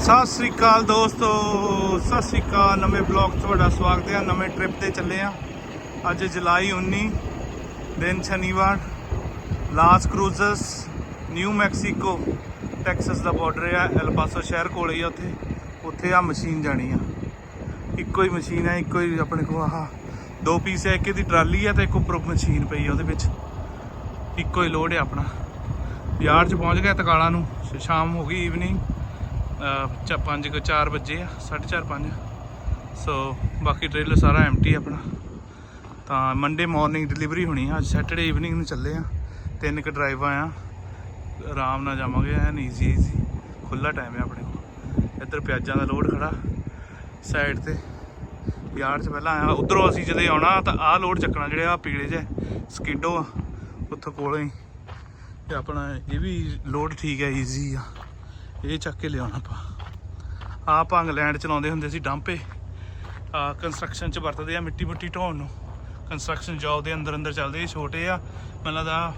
ਸਤਿ ਸ੍ਰੀ ਅਕਾਲ ਦੋਸਤੋ, ਸਤਿ ਸ੍ਰੀ ਅਕਾਲ। ਨਵੇਂ ਬਲੌਗ 'ਚ ਤੁਹਾਡਾ ਸਵਾਗਤ ਹੈ। ਨਵੇਂ ਟ੍ਰਿਪ ਤੇ ਚੱਲੇ ਆ ਅੱਜ ਜੁਲਾਈ 19 ਦਿਨ ਸ਼ਨੀਵਾਰ Las Cruces New Mexico Texas ਦਾ ਬਾਰਡਰ ਆ। ਐਲਪਾਸੋ ਸ਼ਹਿਰ ਕੋਲ ਹੀ ਆ ਉੱਥੇ। ਉੱਥੇ ਆ ਮਸ਼ੀਨ ਜਾਣੀ ਆ। ਇੱਕੋ ਹੀ ਮਸ਼ੀਨ ਹੈ ਇੱਕੋ ਹੀ ਆਪਣੇ ਕੋਲ ਆਹ ਦੋ ਪੀਸ ਹੈ ਇੱਕ ਇਹਦੀ ਟਰਾਲੀ ਆ ਤੇ ਇੱਕ ਉੱਪਰ ਮਸ਼ੀਨ ਪਈ ਆ ਉਹਦੇ ਵਿੱਚ। ਇੱਕੋ ਹੀ ਲੋਡ ਹੈ ਆਪਣਾ। ਯਾਰ ਚ ਪਹੁੰਚ ਗਿਆ ਤਕਾਲਾ ਨੂੰ। ਸ਼ਾਮ ਹੋ ਗਈ ਈਵਨਿੰਗ 5 ਕੁ 4 ਵਜੇ ਆ 4:30 5 ਸੋ ਬਾਕੀ ਟ੍ਰੇਲਰ ਸਾਰਾ ਐਮਟੀ ਆਪਣਾ। ਤਾਂ ਮੰਡੇ ਮਾਰਨਿੰਗ ਡਿਲੀਵਰੀ ਹੋਣੀ ਆ, ਅੱਜ ਸੈਟਰਡੇ ਈਵਨਿੰਗ ਨੂੰ ਚੱਲੇ ਆ। ਤਿੰਨ ਕੁ ਡਰਾਈਵ ਆ ਆਰਾਮ ਨਾਲ ਜਾਵਾਂਗੇ, ਐਨ ਈਜ਼ੀ ਈਜ਼ੀ ਖੁੱਲਾ ਟਾਈਮ ਹੈ ਆਪਣੇ ਕੋਲ। ਇੱਧਰ ਪਿਆਜ਼ਾਂ ਦਾ ਲੋਡ ਖੜਾ ਸਾਈਡ ਤੇ। ਯਾਰ ਚ ਪਹਿਲਾਂ ਆਇਆ, ਉਧਰੋਂ ਅਸੀਂ ਜਦੋਂ ਆਉਣਾ, ਤਾਂ ਆਹ ਲੋਡ ਚੱਕਣਾ ਜਿਹੜੇ ਆ ਪੀਲੇ ਜੇ ਸਕਿਡੋ ਆ, ਉੱਥੋਂ ਕੋਲੋਂ ਹੀ। ਤੇ ਆਪਣਾ ਇਹ ਵੀ ਲੋਡ ਠੀਕ ਹੈ ਈਜ਼ੀ ਆ। ਇਹ ਚੱਕ ਕੇ ਲਿਆਉਣਾ ਆਪਾਂ। ਆ ਭੰਗ ਲੈਂਡ ਚਲਾਉਂਦੇ ਹੁੰਦੇ ਸੀ ਡੰਪੇ। ਆ ਕੰਸਟਰਕਸ਼ਨ ਚ ਵਰਤਦੇ ਆ ਮਿੱਟੀ ਮੁੱਟੀ ਢੋਣ ਨੂੰ। ਕੰਸਟਰਕਸ਼ਨ ਜੌਬ ਦੇ ਅੰਦਰ ਅੰਦਰ ਚੱਲਦੇ ਇਹ ਛੋਟੇ ਆ। ਮੈਨੂੰ ਲੱਗਦਾ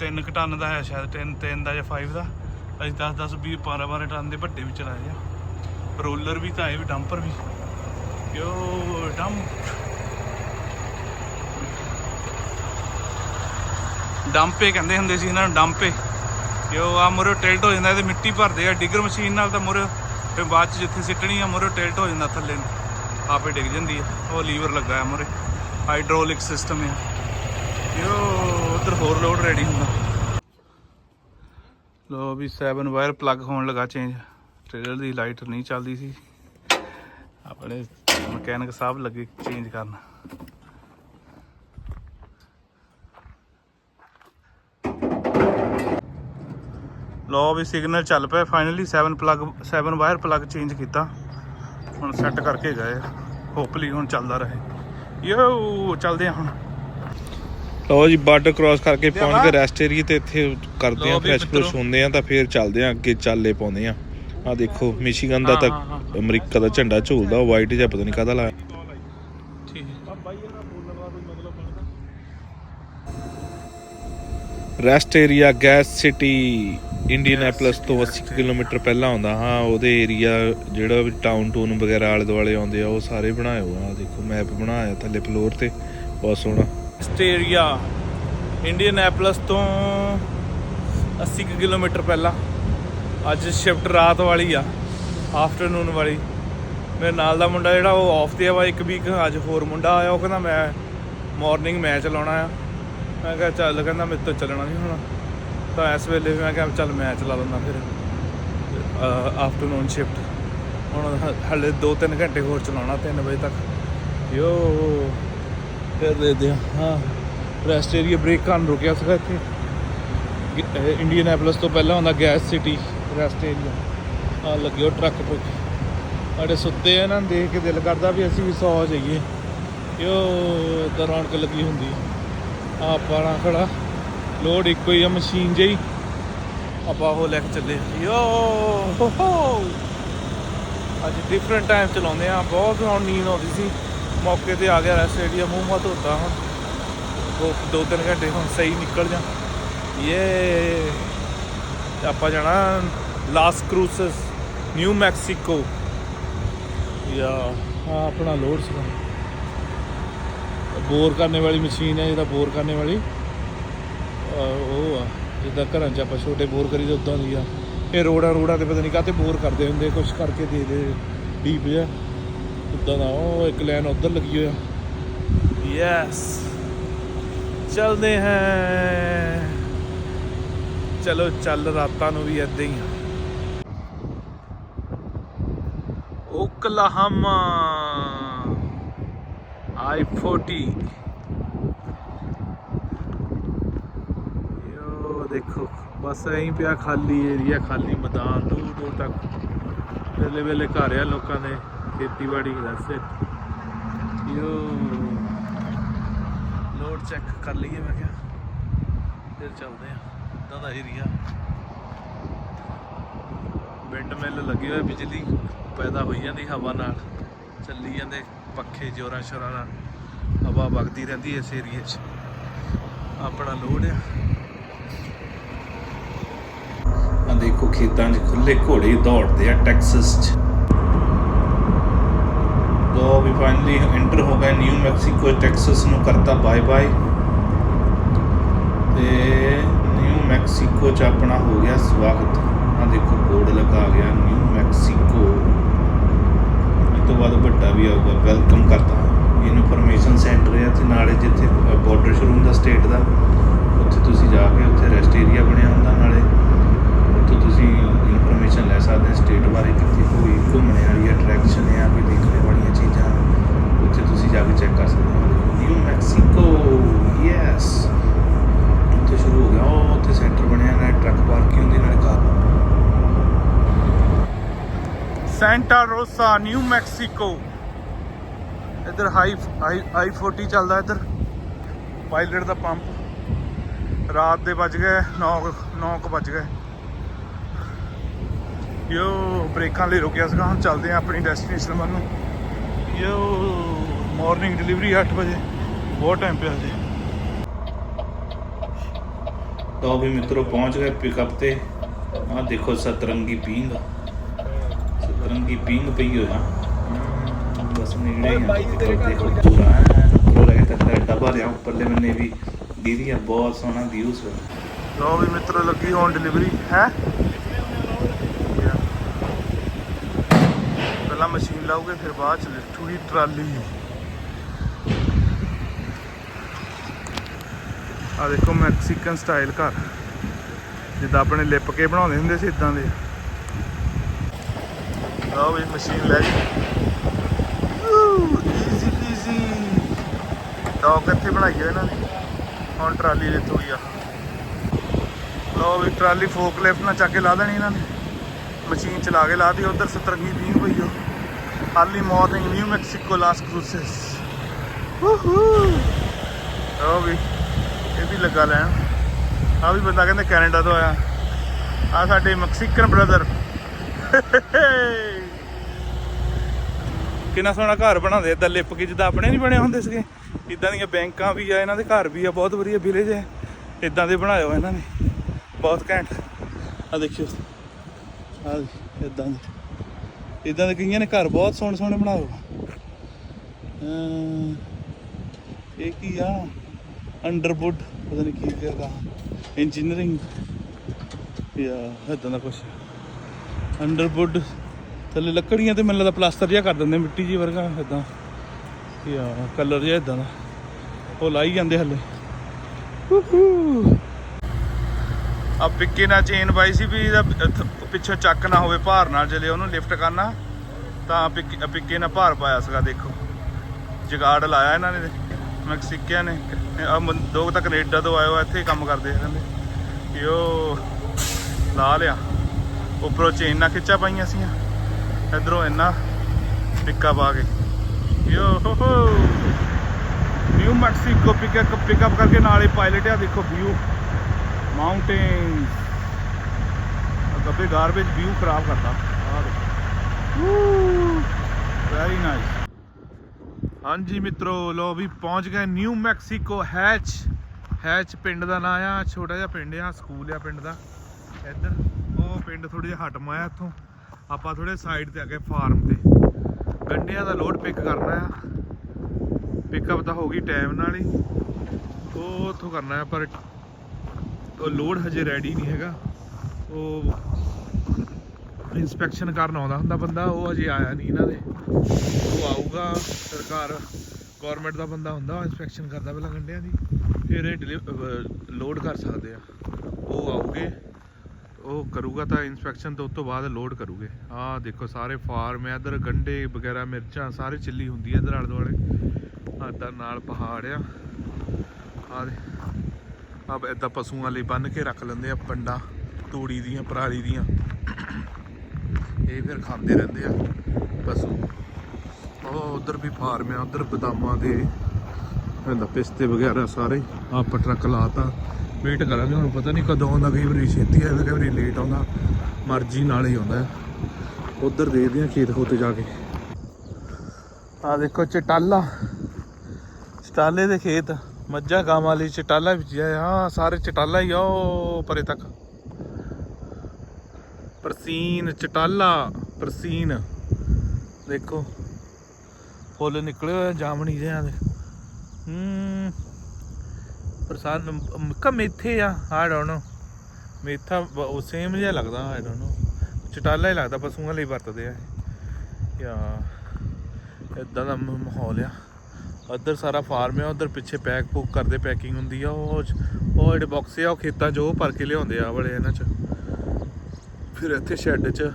3 ਟਨ ਦਾ ਹੈ ਸ਼ਾਇਦ 3 3 ਦਾ ਜਾਂ 5 ਦਾ। ਅਸੀਂ 10 10 20 12 12 ਟਨ ਦੇ ਵੱਡੇ ਵੀ ਚਲਾਏ ਆ। ਰੋਲਰ ਵੀ ਤਾਂ ਇਹ ਵੀ ਡੰਪਰ ਵੀ। ਯੋ, ਡੰਪ। ਡੰਪੇ ਕਹਿੰਦੇ ਹੁੰਦੇ ਸੀ ਇਹਨਾਂ ਨੂੰ, ਡੰਪੇ। ਉਹ ਆ ਮੁਰੇ ਟਿਲਟ ਹੋ ਜਾਂਦਾ ਤੇ ਮਿੱਟੀ ਭਰਦੇ ਆ, ਡਿਗਰ ਮਸ਼ੀਨ ਨਾਲ ਤਾਂ ਮੁਰੇ ਫਿਰ ਬਾਅਦ ਚ ਜਿੱਥੇ ਸਿੱਟਣੀ ਆ, ਮੁਰੇ ਟਿਲਟ ਹੋ ਜਾਂਦਾ ਥੱਲੇ ਨੂੰ। ਆਪੇ ਡਿੱਗ ਜਾਂਦੀ ਆ। ਉਹ ਲੀਵਰ ਲੱਗਾ ਆ ਮੁਰੇ। ਹਾਈਡ੍ਰੋਲਿਕ ਸਿਸਟਮ ਆ। ਯੋ ਉਧਰ ਹੋਰ ਲੋਡ ਰੈਡੀ ਹੁੰਦਾ। ਲੋ ਵੀ 7 ਵਾਇਰ ਪਲੱਗ ਹੋਣ ਲੱਗਾ ਚੇਂਜ ਟ੍ਰੇਲਰ ਦੀ ਲਾਈਟ ਨਹੀਂ ਚੱਲਦੀ ਸੀ। ਆਪਣੇ ਮਕੈਨਿਕ ਸਾਹਿਬ ਲੱਗੇ ਚੇਂਜ ਕਰਨ। ਲੋ ਵੀ ਸਿਗਨਲ ਚੱਲ ਪਿਆ। Finally 7 plug 7 wire plug change ਕੀਤਾ। ਹੁਣ ਸੈੱਟ ਕਰਕੇ ਗਏ ਹੋਪਲੀ ਹੁਣ ਚੱਲਦਾ ਰਹੇ। ਯੋ ਚੱਲਦੇ ਆ ਹੁਣ। ਲਓ ਜੀ ਬਾਰਡਰ ਕ੍ਰਾਸ ਕਰਕੇ ਪਹੁੰਚ ਗਏ ਰੈਸਟ ਏਰੀਏ ਤੇ ਇੱਥੇ ਕਰਦੇ ਆ ਫਰੈਸ਼ ਫਰੈਸ਼। ਹੁੰਦੇ ਆ ਤਾਂ ਫੇਰ ਚੱਲਦੇ ਆ। ਅੱਗੇ ਚਾਲੇ ਪਾਉਂਦੇ ਆ। ਆ ਦੇਖੋ ਮਿਸ਼ੀਗਨ ਦਾ ਤਾਂ। ਅਮਰੀਕਾ ਦਾ ਝੰਡਾ ਝੂਲਦਾ ਉਹ ਵਾਈਟ ਜਿਹਾ ਪਤਾ ਨਹੀਂ ਕਾਹਦਾ ਲਾਇਆ। ਠੀਕ rest area gas city Indianapolis ਤੋਂ 80 ਕਿਲੋਮੀਟਰ ਪਹਿਲਾਂ ਆਉਂਦਾ ਹਾਂ, ਉਹਦੇ ਏਰੀਆ ਜਿਹੜਾ ਵੀ ਟਾਊਨ ਟੂਨ ਵਗੈਰਾ ਆਲੇ ਦੁਆਲੇ ਆਉਂਦੇ ਆ, ਉਹ ਸਾਰੇ ਬਣਾਏ ਹੋਏ ਆ। ਦੇਖੋ ਮੈਪ ਬਣਾਇਆ ਥੱਲੇ ਫਲੋਰ ਤੇ, ਬਹੁਤ ਸੋਹਣਾ। ਸਟੇਰੀਆ ਇੰਡੀਅਨੈਪਲਸ ਤੋਂ 80 ਕੁ ਕਿਲੋਮੀਟਰ ਪਹਿਲਾਂ। ਅੱਜ ਸ਼ਿਫਟ ਰਾਤ ਵਾਲੀ ਆ ਆਫਟਰਨੂਨ ਵਾਲੀ। ਮੇਰੇ ਨਾਲ ਦਾ ਮੁੰਡਾ ਜਿਹੜਾ, ਉਹ ਆਫ ਤੇ ਆ ਵਾ, ਇੱਕ ਵੀਕ ਅੱਜ ਹੋਰ ਮੁੰਡਾ ਆਇਆ, ਉਹ ਕਹਿੰਦਾ ਮੈਂ ਮਾਰਨਿੰਗ ਮੈਚ ਲਾਉਣਾ ਆ। ਮੈਂ ਕਿਹਾ ਚੱਲ, ਕਹਿੰਦਾ ਮੇਰੇ ਤੋਂ ਚੱਲਣਾ ਨਹੀਂ ਹੋਣਾ। ਤਾਂ ਇਸ ਵੇਲੇ ਮੈਂ ਕਿਹਾ ਚੱਲ ਮੈਚ ਲਾ ਲੈਂਦਾ ਫਿਰ ਆਫਟਰਨੂਨ ਸ਼ਿਫਟ ਹੁਣ ਹ- ਹਲੇ 2-3 ਘੰਟੇ ਹੋਰ ਚਲਾਉਣਾ 3 ਵਜੇ ਤੱਕ। ਯੋ ਫਿਰ ਦੇ ਦੇ ਹਾਂ ਰੈਸਟ ਏਰੀਆ ਬ੍ਰੇਕ ਕਰਨ ਰੁਕਿਆ ਸੀਗਾ ਇੱਥੇ। ਇੰਡੀਅਨ ਐਪਲਸ ਤੋਂ ਪਹਿਲਾਂ ਹੁੰਦਾ ਗੈਸ ਸਿਟੀ ਰੈਸਟ ਏਰੀਆ ਆ ਲੱਗਿਓ ਟਰੱਕ ਟਰੁੱਕ ਸਾਡੇ ਸੁੱਤੇ ਆ ਇਹਨਾਂ ਦੇਖ ਕੇ ਦਿਲ ਕਰਦਾ ਵੀ ਅਸੀਂ ਵੀ ਸੌ ਜਾਈਏ। ਯੋ ਤਾਂ ਰੌਣਕ ਲੱਗੀ ਹੁੰਦੀ। ਆ ਆਪਾਂ ਨਾ ਖੜਾ। ਲੋਡ ਇੱਕੋ ਹੀ ਆ, ਮਸ਼ੀਨ ਜਿਹੀ। ਆਪਾਂ ਉਹ ਲੈ ਕੇ ਚੱਲੇ ਯੋ! ਹੋ ਅੱਜ ਡਿਫਰੈਂਟ ਟਾਈਮ ਚਲਾਉਂਦੇ ਆ ਬਹੁਤ ਹੁਣ ਨੀਂਦ ਆਉਂਦੀ ਸੀ। ਮੌਕੇ ਤੇ ਆ ਗਿਆ ਰੈਸਟ ਏਰੀਆ ਮੂੰਹ ਮਾ ਧੋਤਾ ਹੁਣ। ਦੋ ਦੋ ਤਿੰਨ ਘੰਟੇ ਹੁਣ ਸਹੀ ਨਿਕਲ ਜਾ ਯੇ ਆਪਾਂ ਜਾਣਾ ਲਾਸ ਕਰੂਸਸ ਨਿਊ ਮੈਕਸੀਕੋ ਯਾ ਆ ਆਪਣਾ ਲੋਡ ਸੀ ਬੋਰ ਕਰਨੇ ਵਾਲੀ ਮਸ਼ੀਨ ਹੈ ਜਿਹਦਾ ਬੋਰ ਕਰਨੇ ਵਾਲੀ। ਉਹ ਆ, ਜਿੱਦਾਂ ਘਰਾਂ 'ਚ ਆਪਾਂ ਛੋਟੇ ਬੋਰ ਕਰੀਦੇ ਉਦਾਂ ਦੀ ਆ। ਇਹ ਰੋੜਾਂ ਰੋੜਾਂ ਤੇ ਪਤਾ ਨਹੀਂ ਕਾਹਤੇ ਬੋਰ ਕਰਦੇ ਹੁੰਦੇ, ਕੁਛ ਕਰਕੇ ਦੇ ਦੇ, ਡੀਪ ਜਿਹਾ। ਉਦਾਂ ਦਾ, ਉਹ ਇੱਕ ਲਾਈਨ ਉਧਰ ਲੱਗੀ ਹੋਇਆ ਯੈਸ ਚਲਦੇ ਹਾਂ। ਚਲੋ, ਚੱਲ ਰਾਤਾਂ ਨੂੰ ਵੀ ਏਦਾਂ ਹੀ ਆ। ਓਕਲਾਹਾਮਾ। ਆਈ 40 ਯੋ ਦੇਖੋ, ਬਸ ਐਂ ਪਿਆ ਖਾਲੀ ਏਰੀਆ ਖਾਲੀ ਮੈਦਾਨ, ਦੂਰ ਦੂਰ ਤੱਕ। ਵੇਲੇ ਵੇਲੇ ਘਰ ਆ ਲੋਕਾਂ ਦੇ, ਖੇਤੀਬਾੜੀ ਦੱਸ ਯੋ। ਲੋਡ ਚੈੱਕ ਕਰ ਲਈਏ, ਮੈਂ ਕਿਹਾ। ਫਿਰ ਚੱਲਦੇ ਆ ਇਦਾਂ ਦਾ ਏਰੀਆ ਵਿੰਡ ਮਿਲ ਲੱਗੀ ਹੋਈ ਬਿਜਲੀ, ਪੈਦਾ ਹੋਈ ਜਾਂਦੀ ਹਵਾ ਨਾਲ। ਚੱਲੀ ਜਾਂਦੇ ਪੱਖੇ ਜੋਰਾਂ ਸ਼ੋਰਾਂ ਨਾਲ। ਹਵਾ ਵਗਦੀ ਰਹਿੰਦੀ ਇਸ ਏਰੀਏ 'ਚ। ਆਪਣਾ ਲੋਡ ਆ ਆ ਦੇਖੋ ਖੇਤਾਂ 'ਚ ਖੁੱਲੇ ਘੋੜੇ ਦੌੜਦੇ ਆ ਟੈਕਸਸ 'ਚ। ਤੋ ਵੀ ਫਾਈਨਲੀ ਐਂਟਰ ਹੋ ਗਏ ਨਿਊ ਮੈਕਸੀਕੋ, ਟੈਕਸਸ ਨੂੰ ਕਰਤਾ ਬਾਏ ਬਾਏ। ਤੇ ਨਿਊ ਮੈਕਸੀਕੋ 'ਚ ਆਪਣਾ ਹੋ ਗਿਆ ਸਵਾਗਤ। ਆ ਦੇਖੋ ਬੋਰਡ ਲਗਾ ਗਿਆ ਨਿਊ ਮੈਕਸੀਕੋ। ਇਹ ਤੋਂ ਬਾਅਦ ਵੱਡਾ ਵੀ ਆਊਗਾ, ਵੈਲਕਮ ਕਰਤਾ। ਇਨਫੋਰਮੇਸ਼ਨ ਸੈਂਟਰ ਹੈ ਤੇ ਨਾਲੇ ਜਿੱਥੇ ਬਾਰਡਰ ਸ਼ੁਰੂ ਹੁੰਦਾ ਸਟੇਟ ਦਾ। ਉੱਥੇ ਤੁਸੀਂ ਜਾ ਕੇ ਉੱਥੇ ਰੈਸਟ ਏਰੀਆ ਬਣਿਆ ਹੁੰਦਾ ਨਾਲੇ। ਉੱਥੇ ਤੁਸੀਂ ਇਨਫੋਰਮੇਸ਼ਨ ਲੈ ਸਕਦੇ ਸਟੇਟ ਬਾਰੇ ਕਿੱਥੇ ਕੋਈ ਘੁੰਮਣੇ ਵਾਲੀ ਅਟਰੈਕਸ਼ਨ ਹੈ ਕੋਈ ਦੇਖਣ ਵਾਲੀਆਂ ਚੀਜ਼ਾਂ, ਉੱਥੇ ਤੁਸੀਂ ਜਾ ਕੇ ਚੈੱਕ ਕਰ ਸਕਦੇ ਹੋ। ਨਿਊ ਮੈਕਸੀਕੋ ਯੈਸ ਉੱਥੇ ਸ਼ੁਰੂ ਹੋ ਗਿਆ। ਉਹ ਉੱਥੇ ਸੈਂਟਰ ਬਣਿਆ ਨਾ ਟਰੱਕ ਪਾਰਕਿੰਗ ਹੁੰਦੀ, ਨਾਲੇ car Santa Rosa New Mexico ਇੱਧਰ ਹਾਈ ਹਾਈ 40 ਚੱਲਦਾ ਇੱਧਰ। ਪਾਇਲਟ ਦਾ ਪੰਪ ਰਾਤ ਦੇ ਵੱਜ ਗਏ 9 9 ਕੁ ਵੱਜ ਗਏ। ਯੋ ਬ੍ਰੇਕਾਂ ਲਈ ਰੁਕਿਆ ਸੀਗਾ ਹੁਣ ਚੱਲਦੇ ਆ ਆਪਣੀ ਡੈਸਟੀਨੇਸ਼ਨ ਵੱਲ ਨੂੰ। ਯੋ ਮਾਰਨਿੰਗ ਡਿਲੀਵਰੀ 8 ਵਜੇ ਬਹੁਤ ਟਾਈਮ ਪਿਆ ਜੀ ਤਾਂ ਵੀ ਮਿੱਤਰੋ ਪਹੁੰਚ ਗਏ ਪਿਕਅਪ ਤੇ। ਆਹ ਦੇਖੋ ਸਤਰੰਗੀ ਪੀਂਗ ਸਤਰੰਗੀ ਪੀਂਗ ਪਈ ਹੋਇਆ ਬਸ ਨੇੜੇ ਹੀ ਆ। ਦੇਖੋ ਪੂਰਾ ਪ੍ਰੋ ਲਗੇ ਤੱਕ ਡੱਬਾ ਰਿਆ ਉੱਪਰਲੇ ਬੰਨੇ ਵੀ ਦੀਦੀ ਆ ਬਹੁਤ ਸੋਹਣਾ ਵਿਊਸ ਹੈ ਲੋ ਵੀ ਮਿੱਤਰੋ ਲੱਗੀ ਹੋਣ ਡਿਲੀਵਰੀ ਹੈ? ਪਹਿਲਾਂ ਫਿਰ ਬਾਅਦ ਚ ਲਿਖੂਗੀ ਟਰਾਲੀ। ਆ ਦੇਖੋ, ਮੈਕਸੀਕਨ ਸਟਾਈਲ ਘਰ। ਜਿੱਦਾਂ ਆਪਣੇ ਲਿਪ ਕੇ ਬਣਾਉਂਦੇ ਹੁੰਦੇ ਸੀ ਇਦਾਂ ਦੇ। ਲਓ ਵੀ, ਮਸ਼ੀਨ ਲੈ ਗਈ ਈਜ਼ੀ ਈਜ਼ੀ ਡੌਕ ਇੱਥੇ ਬਣਾਈ ਹੋਈ ਇਹਨਾਂ ਨੇ। ਹੁਣ ਟਰਾਲੀ ਲਿੱਥੂਗੀ ਆ ਲਓ ਵੀ, ਟਰਾਲੀ ਫੋਕ ਲਿਫਟ ਨਾਲ ਚੱਕ ਕੇ ਲਾ ਦੇਣੀ ਇਹਨਾਂ ਨੇ। ਮਸ਼ੀਨ ਚਲਾ ਕੇ ਲਾ ਦੀ ਉਧਰ ਸਤਰੰਗੀ ਪੀਂਗ ਪਈ ਆ। Early morning New Mexico Las Cruces woohoo ਵੀ, ਇਹ ਵੀ ਲੱਗਾ ਲੈਣ ਆ ਵੀ ਬੰਦਾ ਕਹਿੰਦੇ ਕੈਨੇਡਾ ਤੋਂ ਆਇਆ। ਆ ਸਾਡੇ ਮੈਕਸੀਕਨ ਬ੍ਰਦਰ। ਕਿੰਨਾ ਸੋਹਣਾ ਘਰ ਬਣਾਉਂਦੇ ਏਦਾਂ ਲਿਪ ਕੇ ਜਿੱਦਾਂ ਆਪਣੇ ਨਹੀਂ ਬਣੇ ਹੁੰਦੇ ਸੀਗੇ। ਇਦਾਂ ਦੀਆਂ ਬੈਂਕਾਂ ਵੀ ਆ, ਇਹਨਾਂ ਦੇ ਘਰ ਵੀ ਆ, ਬਹੁਤ ਵਧੀਆ ਵਿਲੇਜ ਹੈ ਇਦਾਂ ਦੇ ਬਣਾਇਓ ਇਹਨਾਂ ਨੇ। ਬਹੁਤ ਘੈਂਟ। ਆ ਦੇਖਿਓ। ਆ ਇਦਾਂ ਦੇ। ਇਦਾਂ ਦੇ ਕਈਆਂ ਨੇ ਘਰ ਬਹੁਤ ਸੋਹਣੇ ਸੋਹਣੇ ਬਣਾਏ ਹੋਏ ਇਹ ਕੀ ਆ? ਅੰਡਰਵੁੱਡ, ਪਤਾ ਨਹੀਂ ਕੀ ਕਰਦਾ। ਇੰਜੀਨੀਅਰਿੰਗ ਯਾ ਇਦਾਂ ਦਾ ਕੁਝ ਅੰਡਰਵੁੱਡ, ਥੱਲੇ ਲੱਕੜੀਆਂ ਤੇ ਮੈਨੂੰ ਲੱਗਦਾ ਪਲਾਸਟਰ ਜਿਹਾ ਕਰ ਦਿੰਦੇ ਮਿੱਟੀ ਜੀ ਵਰਗਾ ਇਦਾਂ ਯਾ ਕਲਰ ਜਿਹਾ ਇਦਾਂ ਦਾ। ਉਹ ਲਾਈ ਜਾਂਦੇ ਹੱਲੇ। ਆ ਪਿੱਕੇ ਨਾਲ ਚੇਨ ਪਾਈ ਸੀ ਵੀ ਇਹਦਾ ਪਿੱਛੋਂ ਚੱਕ ਨਾ ਹੋਵੇ, ਭਾਰ ਨਾਲ ਚਲੇ ਉਹਨੂੰ ਲਿਫਟ ਕਰਨਾ, ਤਾਂ ਪਿੱਕੇ ਨਾਲ ਭਾਰ ਪਾਇਆ ਸੀਗਾ, ਦੇਖੋ। ਜਗਾੜ ਲਾਇਆ ਇਹਨਾਂ ਨੇ ਮੈਕਸੀਕਿਆਂ ਨੇ। ਆ ਦੋ ਤਾਂ ਕੈਨੇਡਾ ਤੋਂ ਆਏ ਹੋ ਇੱਥੇ ਕੰਮ ਕਰਦੇ ਆ ਕਹਿੰਦੇ। ਯੋ ਲਾ ਲਿਆ। ਉੱਪਰੋਂ ਚੇਨ ਨਾਲ ਖਿੱਚਾ ਪਾਈਆਂ ਸੀਆਂ। ਇਧਰੋਂ ਇੰਨਾ ਪਿੱਕਾ ਪਾ ਕੇ। ਯੋ ਹੋ ਹੋ। ਨਿਊ ਮੈਕਸੀਕੋ ਪਿਕਅਪ ਪਿਕਅਪ ਕਰਕੇ ਨਾਲੇ ਪਾਇਲਟ ਆ, ਦੇਖੋ ਵਿਊ ਮਾਊਂਟੇਨਸ ਗੱਬੇ ਗਾਰਬੇਜ ਵਿਊ ਖਰਾਬ ਕਰਦਾ ਆ ਦੇਖੋ। ਵੈਰੀ ਨਾਈਸ ਹਾਂਜੀ ਮਿੱਤਰੋ ਲੋ ਵੀ ਪਹੁੰਚ ਗਏ ਨਿਊ ਮੈਕਸੀਕੋ ਹੈਚ। ਹੈਚ ਪਿੰਡ ਦਾ ਨਾਂ ਆ, ਛੋਟਾ ਜਿਹਾ ਪਿੰਡ ਆ, ਸਕੂਲ ਆ ਪਿੰਡ ਦਾ। ਇੱਧਰ ਉਹ ਪਿੰਡ ਥੋੜਾ ਜਿਹਾ ਹਟਮਾ ਆ ਇੱਥੋਂ। ਆਪਾਂ ਥੋੜੇ ਸਾਈਡ ਤੇ ਆ ਗਏ ਫਾਰਮ ਤੇ। ਗੰਡਿਆਂ ਦਾ ਲੋਡ ਪਿਕ ਕਰਨਾ ਆ। ਪਿਕਅਪ ਤਾਂ ਹੋ ਗਈ ਟਾਈਮ ਨਾਲ ਹੀ। ਉਹ ਉੱਥੋਂ ਕਰਨਾ ਆ, ਪਰ ਉਹ ਲੋਡ ਹਜੇ ਰੈਡੀ ਨਹੀਂ ਹੈਗਾ। ਉਹ ਇਨਸਪੈਕਸ਼ਨ ਕਰਨ ਆਉਂਦਾ ਹੁੰਦਾ ਬੰਦਾ, ਉਹ ਹਜੇ ਆਇਆ ਨਹੀਂ ਇਹਨਾਂ ਦੇ। ਉਹ ਆਊਗਾ, ਸਰਕਾਰ ਗਵਰਨਮੈਂਟ ਦਾ ਬੰਦਾ ਹੁੰਦਾ, ਉਹ ਇਨਸਪੈਕਸ਼ਨ ਕਰਦਾ ਪਹਿਲਾਂ ਗੰਡਿਆਂ ਦੀ, ਫਿਰ ਇਹ ਲੋਡ ਕਰ ਸਕਦੇ ਆ। ਉਹ ਆਉਗੇ ਉਹ ਕਰੂਗਾ ਤਾਂ ਇਨਸਪੈਕਸ਼ਨ ਤੋਂ ਉਸ ਤੋਂ ਬਾਅਦ ਲੋਡ ਕਰੂਗੇ। ਆਹ ਦੇਖੋ, ਸਾਰੇ ਫਾਰਮ ਹੈ ਇਧਰ ਗੰਡੇ ਵਗੈਰਾ, ਮਿਰਚਾਂ, ਸਾਰੇ ਚਿੱਲੀ ਹੁੰਦੀ ਹੈ ਇਧਰ ਆਲੇ ਦੁਆਲੇ। ਆਹ ਤਾਂ ਨਾਲ ਪਹਾੜ ਆ। ਆ ਦੇ ਆਪ ਇਦਾਂ ਪਸ਼ੂਆਂ ਲਈ ਬੰਨ ਕੇ ਰੱਖ ਲੈਂਦੇ ਆ, ਪੰਡਾ, ਤੂੜੀ ਦੀਆਂ, ਪਰਾਲੀ ਦੀਆਂ। ਇਹ ਫਿਰ ਖਾਂਦੇ ਰਹਿੰਦੇ ਆ ਪਸ਼ੂ। ਉਹ ਉਧਰ ਵੀ ਫਾਰਮ ਆ, ਉਧਰ ਬਦਾਮਾਂ ਦੇ, ਇਹਦਾ ਪਿਸਤੇ ਵਗੈਰਾ ਸਾਰੇ। ਆਪ ਟਰੱਕ ਲਾਤਾ, ਵੇਟ ਕਰਾਂਗੇ, ਹੁਣ ਪਤਾ ਨਹੀਂ ਕਦੋਂ ਆਉਂਦਾ, ਕਈ ਵਾਰੀ ਛੇਤੀ ਆਉਂਦਾ, ਕਈ ਵਾਰੀ ਲੇਟ ਆਉਂਦਾ, ਮਰਜ਼ੀ ਨਾਲ ਹੀ ਆਉਂਦਾ। ਉਧਰ ਦੇਖਦੇ ਆ ਖੇਤ ਖੋਤੇ ਜਾ ਕੇ। ਆ ਦੇਖੋ ਚਟਾਲਾ, ਚਟਾਲੇ ਦੇ ਖੇਤ। ਮੱਝਾਂ ਗਾਵਾਂ ਲਈ ਚਟਾਲਾ ਵਿੱਚ ਹਾਂ, ਸਾਰੇ ਚਟਾਲਾ ਹੀ ਆ ਉਹ ਪਰੇ ਤੱਕ। ਪ੍ਰਸੀਨ ਚਟਾਲਾ, ਪ੍ਰਸੀਨ। ਦੇਖੋ, ਫੁੱਲ ਨਿਕਲੇ ਹੋਏ ਜਾਮਣੀ ਜਿਹਾਂ ਦੇ। ਹੂੰ, ਪ੍ਰਸਾਦ ਕਾ ਮੇਥੇ ਆ ਆਈ ਡੋਨਟ ਨੋ ਮੇਥਾ ਉਹ ਸੇਮ ਜਿਹਾ ਲੱਗਦਾ ਆਈ ਡੋਨਟ ਨੋ ਚਟਾਲਾ ਹੀ ਲੱਗਦਾ, ਪਸ਼ੂਆਂ ਲਈ ਵਰਤਦੇ ਆ ਇਹ। ਯਾ ਇਦਾਂ ਦਾ ਮਾਹੌਲ ਆ। ਉੱਧਰ ਸਾਰਾ ਫਾਰਮ ਆ, ਉੱਧਰ ਪਿੱਛੇ ਪੈਕ ਪੁੱਕ ਕਰਦੇ ਪੈਕਿੰਗ ਹੁੰਦੀ ਆ, ਉਹ ਉਹ ਜਿਹੜੇ ਬਾਕਸ ਆ, ਉਹ ਖੇਤਾਂ 'ਚ ਉਹ ਭਰ ਕੇ ਲਿਆਉਂਦੇ ਆ ਵਾਲੇ ਇਹਨਾਂ 'ਚ। ਫਿਰ ਇੱਥੇ ਸ਼ੈੱਡ 'ਚ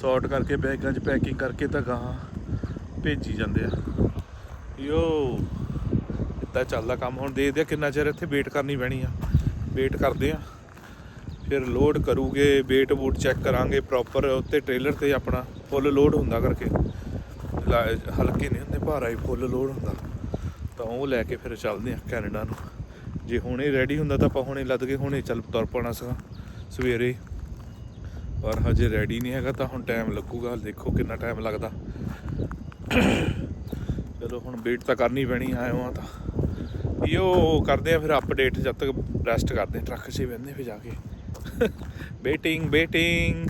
ਸੌਰਟ ਕਰਕੇ ਬੈਗਾਂ 'ਚ ਪੈਕਿੰਗ ਕਰਕੇ ਤਾਂ ਗਾਹਾਂ ਭੇਜੀ ਜਾਂਦੇ ਆ। ਯੋ, ਇੱਦਾਂ ਚੱਲਦਾ ਕੰਮ। ਹੁਣ ਦੇਖਦੇ ਆ ਕਿੰਨਾ ਚਿਰ ਇੱਥੇ ਵੇਟ ਕਰਨੀ ਪੈਣੀ ਆ। ਵੇਟ ਕਰਦੇ ਆ। ਫਿਰ ਲੋਡ ਕਰੂਗੇ ਵੇਟ ਬੂਟ ਚੈੱਕ ਕਰਾਂਗੇ ਪ੍ਰੋਪਰ ਉੱਤੇ ਟ੍ਰੇਲਰ ਤੇ ਆਪਣਾ ਫੁੱਲ ਲੋਡ ਹੁੰਦਾ ਕਰਕੇ। ਲਾ- ਹਲਕੇ ਨਹੀਂ ਹੁੰਦੇ, ਭਾਰਾ ਹੀ ਫੁੱਲ ਲੋਡ ਹੁੰਦਾ। ਤਾਂ ਉਹ ਲੈ ਕੇ ਫਿਰ ਚੱਲਦੇ ਆ ਕੈਨੇਡਾ ਨੂੰ। ਜੇ ਹੁਣੇ ਰੈਡੀ ਹੁੰਦਾ ਤਾਂ ਆਪਾਂ ਹੁਣੇ ਲੱਦ ਕੇ ਹੁਣੇ ਚੱਲ ਤੁਰ ਪਾਉਣਾ ਸੀਗਾ ਸਵੇਰੇ। ਪਰ ਹਜੇ ਰੈਡੀ ਨਹੀਂ ਹੈਗਾ ਤਾਂ ਹੁਣ ਟਾਈਮ ਲੱਗੂਗਾ। ਦੇਖੋ ਕਿੰਨਾ ਟਾਈਮ ਲੱਗਦਾ। ਚਲੋ ਹੁਣ ਵੇਟ ਤਾਂ ਕਰਨੀ ਪੈਣੀ ਆਇਓ ਆ ਤਾਂ। ਯੋ, ਕਰਦੇ ਆ ਫਿਰ ਅਪਡੇਟ ਜਦ ਤੱਕ ਰੈਸਟ ਕਰਦੇ ਆ ਟਰੱਕ 'ਚ ਹੀ ਫਿਰ ਜਾ ਕੇ। ਵੇਟਿੰਗ ਵੇਟਿੰਗ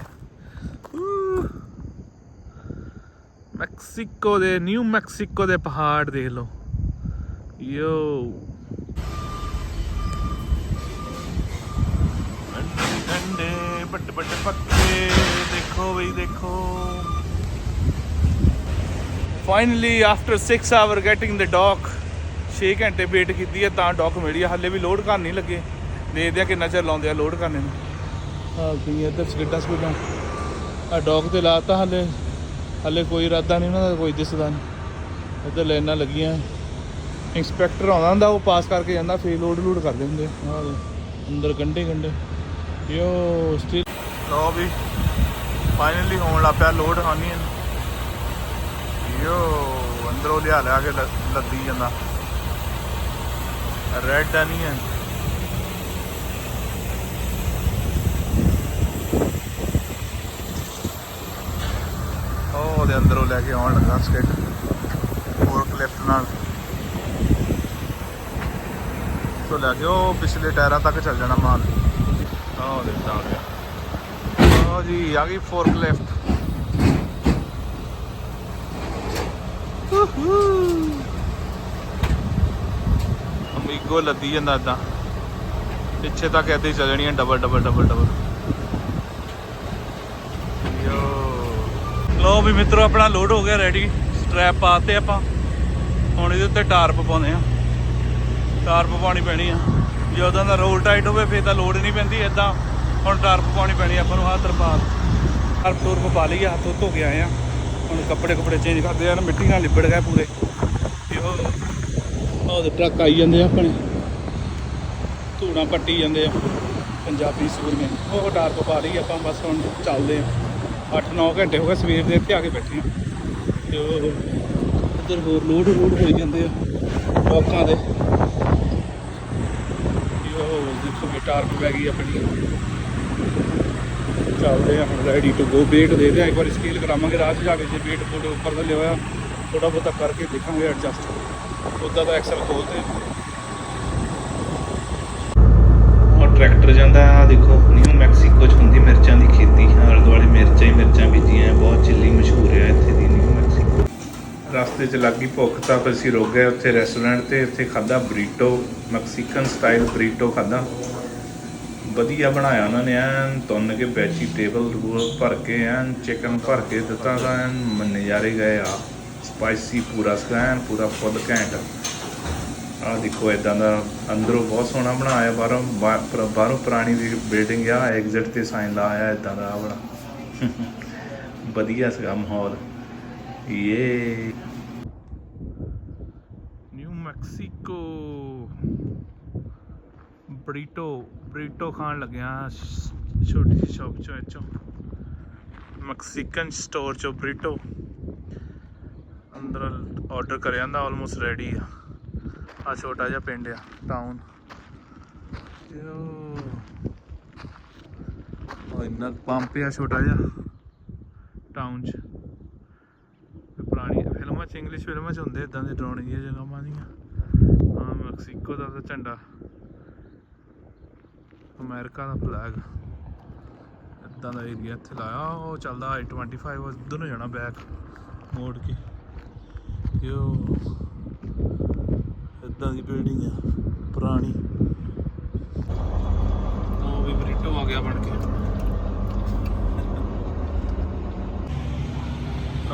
ਮੈਕਸੀਕੋ ਦੇ ਨਿਊ ਮੈਕਸੀਕੋ ਦੇ ਪਹਾੜ ਦੇਖ ਲਓ। ਯੋ ਠੰਡੇ ਠੰਡੇ ਵੱਡੇ ਵੱਡੇ ਪੱਕੇ ਦੇਖੋ ਬਈ ਦੇਖੋ। Finally after 6 hour getting the dock 6 ਘੰਟੇ ਵੇਟ ਕੀਤੀ ਹੈ ਤਾਂ ਡੌਕ ਮਿਲੀ ਹੈ। ਹੱਲੇ ਵੀ ਲੋਡ ਕਰਨ ਨਹੀਂ ਲੱਗੇ। ਦੇਖਦੇ ਆ ਕਿੰਨਾ ਚਿਰ ਲਾਉਂਦੇ ਆ ਲੋਡ ਕਰਨੇ ਨੂੰ ਹਾਂ ਕੀ ਇੱਧਰ ਸਕਿੱਟਾਂ ਸਕਿੱਟਾਂ ਆ ਡੌਕ ਤੇ ਲਾਤਾ ਹੱਲੇ। ਹੱਲੇ ਕੋਈ ਇਰਾਦਾ ਨਹੀਂ ਉਹਨਾਂ ਦਾ ਕੋਈ ਦਿਸਦਾ ਨਹੀਂ। ਇੱਧਰ ਲਾਈਨਾਂ ਲੱਗੀਆਂ। ਇੰਸਪੈਕਟਰ ਆਉਂਦਾ ਹੁੰਦਾ ਉਹ ਪਾਸ ਕਰਕੇ ਜਾਂਦਾ ਫੇਰ ਲੋਡ ਲੋਡ ਕਰਦੇ ਹੁੰਦੇ। ਆ ਆਹ ਦੇਖ, ਅੰਦਰ ਗੰਡੇ ਗੰਡੇ ਯੋ ਸਟਿਲ ਲੋ ਵੀ ਫਾਈਨਲੀ ਹੋਣ ਲੱਗ ਪਿਆ ਲੋਡ ਹਾਨੀ ਯੋ ਅੰਦਰੋਂ ਲਿਆ ਲਿਆ ਕੇ ਲੱਦੀ ਜਾਂਦਾ। ਰੈਡ ਅਨੀਅਨ ਉਹ ਉਹਦੇ ਅੰਦਰੋਂ ਲੈ ਕੇ ਆਉਣ ਲੱਗਾ ਸਕਿੱਟ ਫੋਰਕ ਲਿਫਟ ਨਾਲ। ਤੋਂ ਲੈ ਕੇ ਉਹ ਪਿਛਲੇ ਟਾਇਰਾਂ ਤੱਕ ਚੱਲ ਜਾਣਾ ਮਾਲ। ਆਹ ਦੇਖਦਾ ਆ ਗਿਆ। ਆਹ ਜੀ, ਆ ਗਈ ਫੋਰਕ ਲਿਫਟ ਅਮੀਗੋ ਲੱਦੀ ਜਾਂਦਾ ਏਦਾਂ। ਪਿੱਛੇ ਤੱਕ ਏਦਾਂ ਹੀ ਚੱਲਣੀਆਂ ਡਬਲ ਡਬਲ ਡਬਲ ਡਬਲ ਲੋ ਵੀ ਮਿੱਤਰੋ, ਆਪਣਾ ਲੋਡ ਹੋ ਗਿਆ ਰੈਡੀ ਸਟ੍ਰੈਪ ਪਾਤੇ ਆਪਾਂ। ਹੁਣ ਇਹਦੇ ਉੱਤੇ ਟਾਰਪ ਪਾਉਂਦੇ ਆ ਟਾਰਪ ਪਾਉਣੀ ਪੈਣੀ ਆ। ਜੇ ਜਦੋਂ ਦਾ ਰੋਲ ਟਾਈਟ ਹੋਵੇ, ਫੇਰ ਤਾਂ ਲੋਡ ਨਹੀਂ ਪੈਂਦੀ ਏਦਾਂ। ਹੁਣ ਟਾਰਪ ਪਾਉਣੀ ਪੈਣੀ ਆਪਾਂ ਨੂੰ ਹੱਥ ਤਰਪਾਲ ਟਾਰਪ ਟੂਰਪ ਪਾ ਲਈ ਆ, ਹੱਥ ਧੋ ਕੇ ਆਏ ਆ। ਹੁਣ ਕੱਪੜੇ ਕੁਪੜੇ ਚੇਂਜ ਕਰਦੇ ਆ ਨਾ ਮਿੱਟੀ ਨਾਲ ਲਿਬੜ ਗਏ ਪੂਰੇ। ਤੇ ਉਹ ਟਰੱਕ ਆਈ ਜਾਂਦੇ ਆ ਆਪਣੇ। ਧੂੜਾਂ ਪੱਟੀ ਜਾਂਦੇ ਆ। ਪੰਜਾਬੀ ਸੂਰਮੇ ਉਹ ਟਾਰਪ ਪਾ ਲਈ, ਆਪਾਂ ਬਸ ਹੁਣ ਚੱਲਦੇ ਆ। 8-9 ਘੰਟੇ ਹੋ ਗਏ ਸਵੇਰ ਦੇ ਇੱਥੇ ਆ ਕੇ ਬੈਠੇ ਆ। ਤੇ ਉਹ ਇੱਧਰ ਹੋਰ ਲੋਡ ਲੋਡ ਹੋਈ ਜਾਂਦੇ ਆ। ਲੋਕਾਂ ਦੇ ਯੋ ਦੇਖੋ ਗਿਟਾਰ ਪੈ ਗਈ ਆਪਣੀ। ਚੱਲਦੇ ਆ ਹੁਣ ਰੈਡੀ ਟੂ ਗੋ ਵੇਟ ਦੇ ਦੇ ਇੱਕ ਵਾਰ ਸਕੇਲ ਕਰਾਵਾਂਗੇ ਰਾਤ 'ਚ ਜਾ ਕੇ ਜੇ ਵੇਟ ਫੋਟੋ ਉੱਪਰ ਦਾ ਲਿਆ ਥੋੜਾ ਬਹੁਤਾ ਕਰਕੇ ਦੇਖਾਂਗੇ ਐਡਜਸਟ ਉਦਾਂ ਦਾ ਐਕਸਲ ਖੋਲਦੇ ਉਹ ਟਰੈਕਟਰ ਜਾਂਦਾ ਆ ਦੇਖੋ ਨਿਊ ਮੈਕਸੀਕੋ ਚ ਹੁੰਦੀ ਮਿਰਚਾਂ ਦੀ ਖੇਤੀ। ਆਲੇ ਦੁਆਲੇ ਮਿਰਚਾਂ ਹੀ ਮਿਰਚਾਂ ਬੀਜੀਆਂ ਬਹੁਤ ਚਿੱਲੀ ਮਸ਼ਹੂਰ ਹੈ ਇੱਥੇ ਦੀ ਨਿਊ ਮੈਕਸੀਕੋ ਰਸਤੇ 'ਚ ਲੱਗੀ ਭੁੱਖ ਤਾਂ ਫਿਰ ਅਸੀਂ ਰੁਕ ਗਏ ਉੱਥੇ ਰੈਸਟੋਰੈਂਟ ਤੇ, ਉੱਥੇ ਖਾਦਾ ਬਰੀਟੋ ਮੈਕਸੀਕਨ ਸਟਾਈਲ ਬਰੀਟੋ ਖਾਦਾ ਵਧੀਆ ਬਣਾਇਆ ਉਹਨਾਂ ਨੇ, ਐਨ ਤੁੰਨ ਕੇ ਵੈਜੀਟੇਬਲ ਰੂਲ ਭਰ ਕੇ, ਐਨ ਚਿਕਨ ਭਰ ਕੇ ਦਿੱਤਾ ਤਾਂ ਐਨ ਨਜ਼ਾਰੇ ਗਏ ਆ। ਸਪਾਈਸੀ ਪੂਰਾ ਸਕੈਨ ਪੂਰਾ ਫੁੱਲ ਘੈਂਟ। ਆ ਦੇਖੋ ਇਦਾਂ ਦਾ ਅੰਦਰੋਂ ਬਹੁਤ ਸੋਹਣਾ ਬਣਾਇਆ, ਬਾਹਰੋਂ, ਬਾ- ਬਾਹਰੋਂ ਪੁਰਾਣੀ ਬਿਲਡਿੰਗ ਆ ਐਗਜ਼ਿਟ ਤੇ ਸਾਈਨ ਲਾਇਆ ਇਦਾਂ ਦਾ ਬੜਾ ਵਧੀਆ ਸੀਗਾ ਮਾਹੌਲ। ਇਹ ਨਿਊ ਮੈਕਸੀਕੋ ਬਰੀਟੋ ਬਰੀਟੋ ਖਾਣ ਲੱਗਿਆ ਛੋਟੀ ਜਿਹੀ ਸ਼ਾਪ ਚੋਂ ਇੱਥੋਂ। ਮੈਕਸੀਕਨ ਸਟੋਰ ਚੋਂ ਬਰੀਟੋ ਅੰਦਰ ਆਰਡਰ ਕਰਿਆ ਜਾਂਦਾ ਆਲਮੋਸਟ ਰੈਡੀ ਆ। ਆ ਛੋਟਾ ਜਿਹਾ ਪਿੰਡ ਆ ਟਾਊਨ ਉਹ ਇੰਨਾ ਪੰਪ ਆ ਛੋਟਾ ਜਿਹਾ ਟਾਊਨ 'ਚ। ਤੇ ਪੁਰਾਣੀ ਫਿਲਮਾਂ 'ਚ ਇੰਗਲਿਸ਼ ਫਿਲਮਾਂ 'ਚ ਹੁੰਦੇ ਇਦਾਂ ਦੇ ਡਰਾਉਣੇ ਜਿਹੀਆਂ ਜਗ੍ਹਾਵਾਂ ਦੀਆਂ। ਹਾਂ ਮੈਕਸੀਕੋ ਦਾ ਤਾਂ ਝੰਡਾ। ਅਮਰੀਕਾ ਦਾ ਫਲੈਗ ਇਦਾਂ ਦਾ ਏਰੀਆ ਇੱਥੇ ਲਾਇਆ। ਉਹ ਚੱਲਦਾ I25 ਉਧਰ ਨੂੰ ਜਾਣਾ ਬੈਕ ਮੋੜ ਕੇ। ਯੋ ਇਦਾਂ ਦੀ ਬਿਲਡਿੰਗ ਆ। ਪੁਰਾਣੀ। ਉਹ ਵੀ ਬ੍ਰਿਟੋ ਆ ਗਿਆ ਬਣ ਕੇ।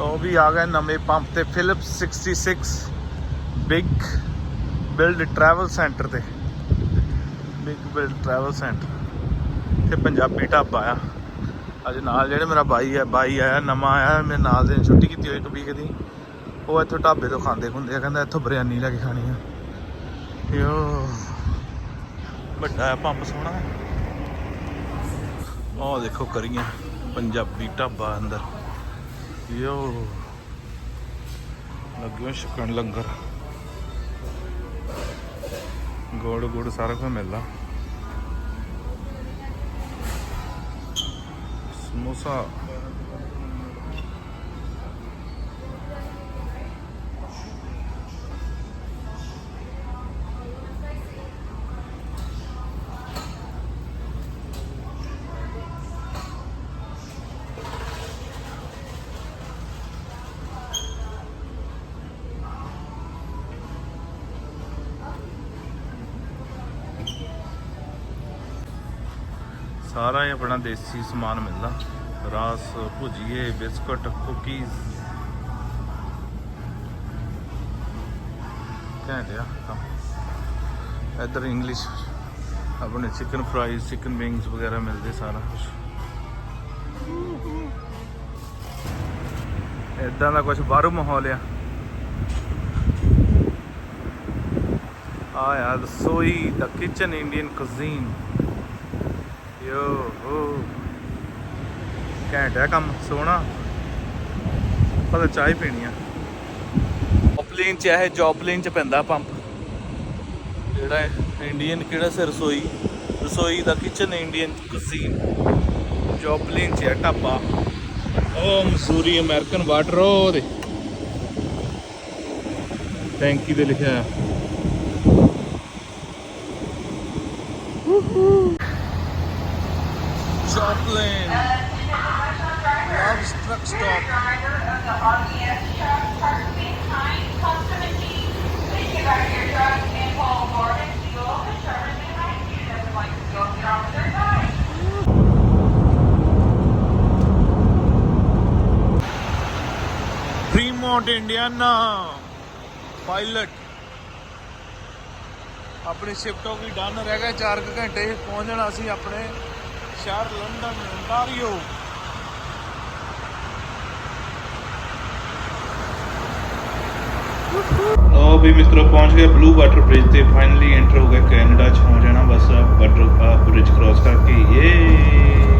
ਉਹ ਵੀ ਆ ਗਏ ਨਵੇਂ ਪੰਪ ਤੇ Phillips 66 big build travel centre ਤੇ। ਬਿਗ ਬਿਲਡ ਟਰੈਵਲ ਸੈਂਟਰ ਤੇ ਪੰਜਾਬੀ ਢਾਬਾ ਆ। ਅੱਜ ਨਾਲ ਜਿਹੜੇ ਮੇਰਾ ਬਾਈ ਆ, ਬਾਈ ਆਇਆ, ਨਵਾਂ ਆਇਆ, ਮੇਰੇ ਨਾਲ ਦੇ ਛੁੱਟੀ ਕੀਤੀ ਹੋਈ ਵੀਕ ਦੀ। ਉਹ ਇੱਥੋਂ ਢਾਬੇ ਤੋਂ ਖਾਂਦੇ ਖੁੰਦੇ ਆ, ਕਹਿੰਦਾ ਇੱਥੋਂ ਬਿਰਿਆਨੀ ਲੈ ਕੇ ਖਾਣੀ ਆ। ਯੋ ਵੱਡਾ ਹੈ ਪੰਪ ਸੋਹਣਾ ਹੈ ਉਹ ਦੇਖੋ ਕਰੀਆਂ, ਪੰਜਾਬੀ ਢਾਬਾ ਅੰਦਰ। ਯੋ ਲੱਗਿਓ ਛਕਣ ਲੰਗਰ। ਗੋੜ ਗੋੜ ਸਾਰਾ ਕੁਝ ਮਿਲਦਾ ਸਮੋਸਾ। ਦੇਸੀ ਸਮਾਨ ਮਿਲਦਾ। ਰਾਸ, ਭੁਜੀਏ, ਬਿਸਕੁਟ, ਕੁਕੀਜ਼। ਘੈਂਟ ਆ ਇੱਧਰ ਇੰਗਲਿਸ਼ ਆਪਣੇ ਚਿਕਨ ਫਰਾਈਜ਼ ਚਿਕਨ ਵਿੰਗਸ ਵਗੈਰਾ ਮਿਲਦੇ ਸਾਰਾ ਕੁਝ ਇਦਾਂ ਦਾ ਕੁਝ ਬਾਹਰੋਂ ਮਾਹੌਲ ਆ। ਆ ਯਾਰ ਰਸੋਈ ਦਾ ਕਿਚਨ ਇੰਡੀਅਨ ਕੁਜ਼ੀਨ ਯੋ ਹੋ। ਘੈਂਟ ਹੈ ਕੰਮ, ਸੋਹਣਾ। ਪਤਾ ਚਾਹ ਹੀ ਪੀਣੀ ਆ। ਜੌਪਲਿਨ ਚ ਇਹ ਜੌਪਲਿਨ ਚ ਪੈਂਦਾ ਪੰਪ। ਜਿਹੜਾ ਇੰਡੀਅਨ ਕਿਹੜਾ ਸੇ, ਰਸੋਈ? ਰਸੋਈ ਦਾ ਕਿਚਨ ਇੰਡੀਅਨ ਕੁਜ਼ੀਨ ਜੌਪਲਿਨ ਚ ਹੈ ਢਾਬਾ। ਉਹ ਮਸੂਰੀ ਅਮਰੀਕਨ ਵਾਟਰ ਉਹ ਦੇ ਟੈਂਕੀ ਤੇ ਲਿਖਿਆ ਹੈ ਨੌਟ ਇੰਡੀਅਨ ਪਾਇਲਟ ਆਪਣੀ ਸ਼ਿਫਟ ਹੋ ਗਈ ਡਨ ਰਹਿ ਗਿਆ 4 ਘੰਟੇ ਪਹੁੰਚ ਸੀ ਆਪਣੇ ਸ਼ਹਿਰ ਲੰਡਨ ਓਨਟਾਰੀਓ ਲੋ ਵੀ ਮਿੱਤਰੋ, ਪਹੁੰਚ ਗਏ ਬਲੂ ਵਾਟਰ ਬ੍ਰਿਜ ਤੇ। ਫਾਈਨਲੀ ਐਂਟਰ ਹੋ ਗਏ ਕੈਨੇਡਾ ਚ, ਹੋ ਜਾਣਾ ਬਸ ਵਾਟਰ ਬ੍ਰਿਜ ਕ੍ਰਾਸ ਕਰਕੇ। ਯੇ